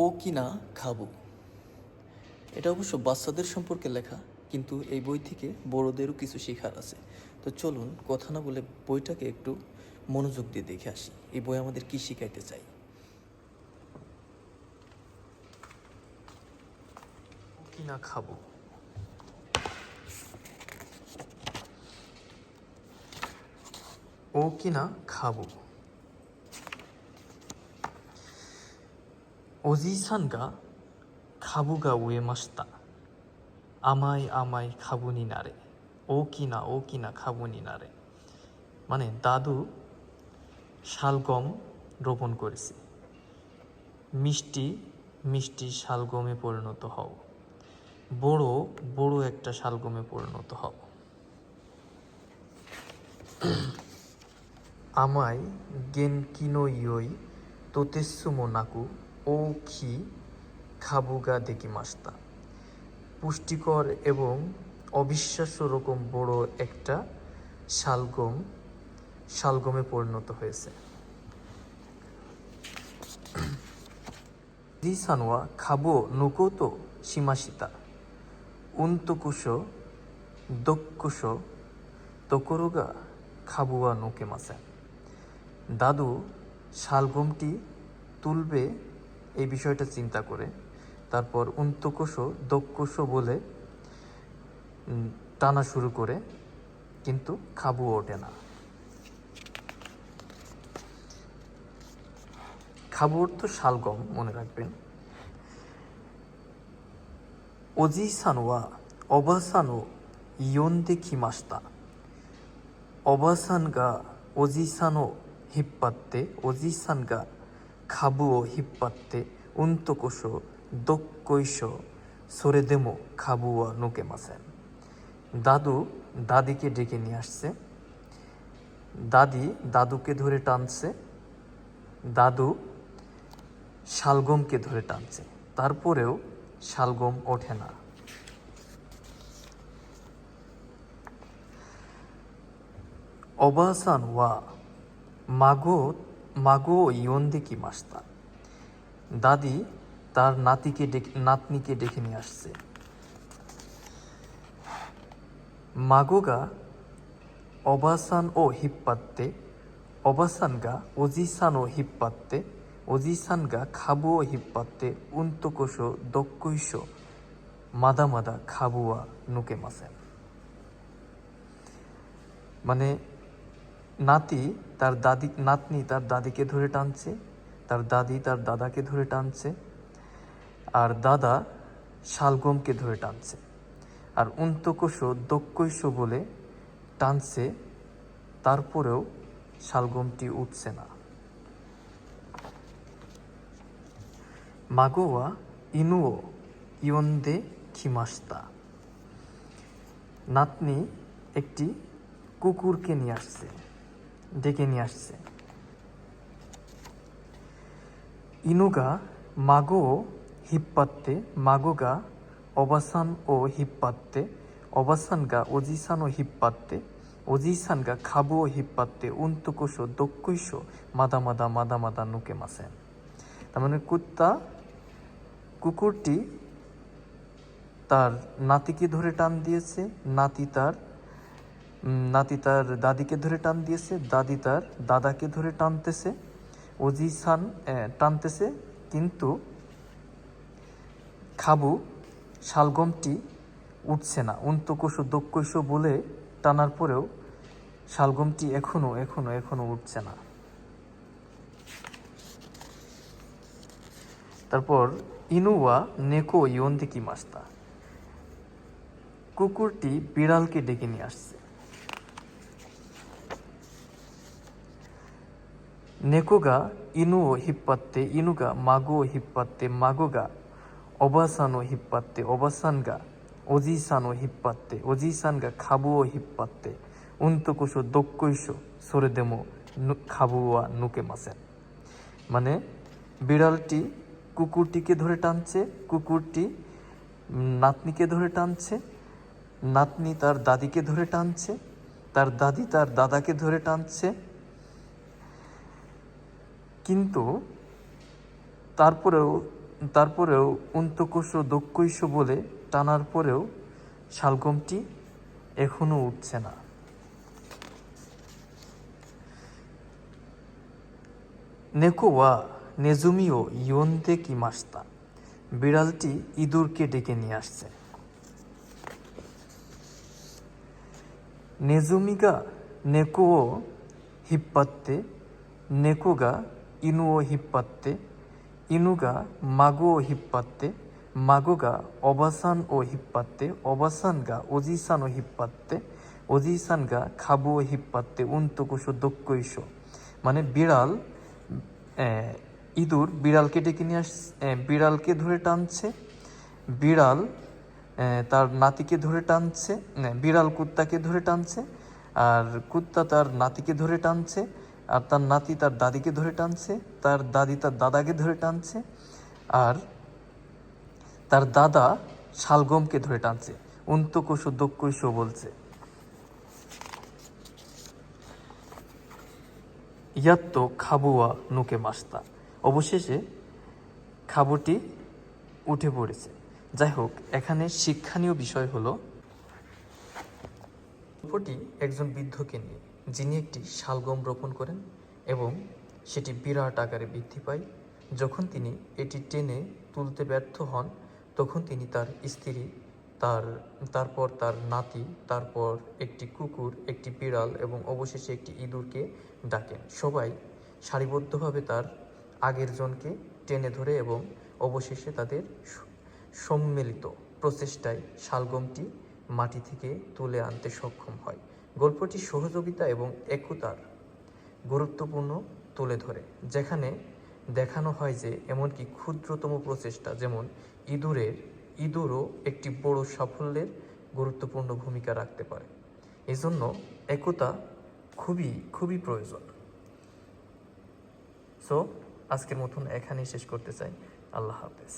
ও কি না খাব। এটা অবশ্য বাচ্চাদের সম্পর্কে লেখা, কিন্তু এই বই থেকে বড়দেরও কিছু শেখার আছে। তো চলুন কথা না বলে বইটাকে একটু মনোযোগ দিয়ে দেখে আসি, এই বই আমাদের কি শিখাইতে চাই। কি না খাব। ও কি না খাব। おじいさんが株が植えました甘い甘い株になれ大きな大きな株になれমানে দাদু শালগম রোপণ করেছে মিষ্টি মিষ্টি শালগমে পরিণত হও বড় বড় একটা শালগমে পরিণত হও আমায় গেনকিনো ইয়ই তোতেসুমো নাকু ও খি খাবুগা দেখি মাস্তা। পুষ্টিকর এবং অবিশ্বাস্য রকম বড় একটা শালগম শালগমে পরিণত হয়েছে। দিসানোয়া খাব নুকোতো সীমাসিতা। উন্তকুশ দক্ষুষ তকরুগা খাবুয়া নুকে মাসে। দাদু শালগমটি তুলবে এই বিষয়টা চিন্তা করে। তারপর উন্তকোষ দক্ষোষ বলে টানা শুরু করে, কিন্তু খাবু ওঠে না। খাবু অর্থ শালগম, মনে রাখবেন। অজি সানোয়া অবাসানো ইয়ন্দে খিমাস্তা অবাসান গা অজিসানো হিপ্পাত্তে অজিসান গা খাবুও হিপ্পাত্তে, উন্তকোষ দক্ষৈশ সরেদেমো খাবুয়া নুকে মাসেন দাদু দাদিকে ডেকে নিয়ে আসছে। দাদি দাদুকে ধরে টানছে। দাদু শালগমকে ধরে টানছে। তারপরেও শালগম ওঠে না। অবাসান ওয়া মাগো মাগো ইয়ন্দে কি মাস্তা দাদি তার নাতিকে ডেকে নাতনিকে ডেকে নিয়ে আসছে। মাগোগা অবাসান ও হিপ্পাত্তে, অবাসানগা অজিসান ও হিপ্পাত্তে অজিসানগা খাবু ও হিপ্পাত্তে, উন্তকোষ দক্ষৈশ মাদা মাদা খাবুয়া নুকে মাসেন মানে নাতি তার দাদি, নাতনি তার দাদিকে ধরে টানছে, তার দাদি তার দাদাকে ধরে টানছে, আর দাদা শালগমকে ধরে টানছে। আর উন্তকোষ দক্ষৈশ বলে টানছে, তারপরেও শালগমটি উঠছে না। মাগোয়া ইনুও ইয়ন্দে খিমাস্তা। নাতনি একটি কুকুরকে নিয়ে আসছে। ডেকে নিয়ে আসছে। ইনুগা, মাগো হিপ্পাত্তে মাগোগা অবাসান ও হিপ্পাত্তে অবাসানগা অজিসান ও হিপ্পাত্তে অজিসানগা খাবু ও হিপ্পাত্তে উন্তকোষ দক্ষৈশ মাদা মাদা মাদা মাদা নুকে মাসেন তার মানে কুত্তা, কুকুরটি তার নাতিকে ধরে টান দিয়েছে, নাতি তার নাতি তার দাদিকে ধরে টান দিয়েছে দাদি তার দাদাকে ধরে টানতেছে অজিসান সান টানতেছে, কিন্তু খাবু শালগমটি উঠছে না। উন্তকোষ দক্ষৈশ বলে টানার পরেও শালগমটি এখনও এখনও এখনও উঠছে না। তারপর ইনুয়া নেকো ইয়ন্দিকি মাস্তা কুকুরটি বিড়ালকে ডেকে নিয়ে আসছে। ইনুও হিপ্পাত্তে ইনুগা মাগো হিপ্পাত্তে মাগোগা অবাসানো হিপ্পাত্তে অবাসানগা অজিসানো হিপ্পাত্তে অজিসানগা খাবুও হিপ্পাত্তে উন্তকোষ দক্ষৈশ সরেদেমো নু- খাবুয়া নুকে মাসেন মানে বিড়ালটি কুকুরটিকে ধরে টানছে কুকুরটি নাতনিকে ধরে টানছে নাতনি তার দাদিকে ধরে টানছে তার দাদি তার দাদাকে ধরে টানছে কিন্তু তারপরেও তারপরেও উন্তকোষ দক্ষৈষ বলে টানার পরেও শালগমটি এখনও উঠছে না। নেকো ওয়া নেজুমিও, ইয়ন্তে কি মাস্তা? বিড়ালটি ইঁদুরকে ডেকে নিয়ে আসছে। নেজুমিগা নেকো হিপ্পাত্তে, নেকোগা ইনু ও হিপ্পাত্তে ইনুগা মাগো ও হিপ্পাত্তে মাগোগা অবাসান ও হিপ্পাত্তে হিপ্পাত্তে ওজিসানগা খাবু ও হিপ্পাত্তে উন্তকুশো দক্ষৈশ মানে বিড়াল ইঁদুর বিড়ালকে ডেকে নিয়ে আস বিড়ালকে ধরে টানছে বিড়াল তার নাতিকে ধরে টানছে বিড়াল কুত্তাকে ধরে টানছে আর কুত্তা তার নাতিকে ধরে টানছে আর তার নাতি তার দাদিকে ধরে টানছে, তার দাদি তার দাদাকে ধরে টানছে, আর তার দাদা শালগমকে ধরে টানছে। উন্তকোষ দক্ষৈষ বলছে। ইয়াত্তো খাবুয়া নুকে মাস্তা। অবশেষে খাবুটি উঠে পড়েছে। যাই হোক, এখানে শিক্ষণীয় বিষয় হলো গল্পটি একজন বৃদ্ধকে নিয়ে। যিনি একটি শালগম রোপণ করেন এবং সেটি বিরাট আকারে বৃদ্ধি পায়, যখন তিনি এটি টেনে তুলতে ব্যর্থ হন, তখন তিনি তার স্ত্রী, তার, তারপর তার নাতি, তারপর একটি কুকুর, একটি বিড়াল এবং অবশেষে একটি ইঁদুরকে ডাকেন। সবাই সারিবদ্ধভাবে তার আগের জনকে টেনে ধরে এবং অবশেষে তাদের সম্মিলিত প্রচেষ্টায় শালগমটি মাটি থেকে তুলে আনতে সক্ষম হয়। গল্পটি সহযোগিতা এবং একতার গুরুত্বপূর্ণ তুলে ধরে, যেখানে দেখানো হয় যে এমনকি ক্ষুদ্রতম প্রচেষ্টা যেমন ইঁদুরের, ইঁদুরও একটি বড় সাফল্যের গুরুত্বপূর্ণ ভূমিকা রাখতে পারে। এজন্য একতা খুবই খুবই প্রয়োজন। সো আজকের মতন এখানেই শেষ করতে চাই। আল্লাহ হাফেজ।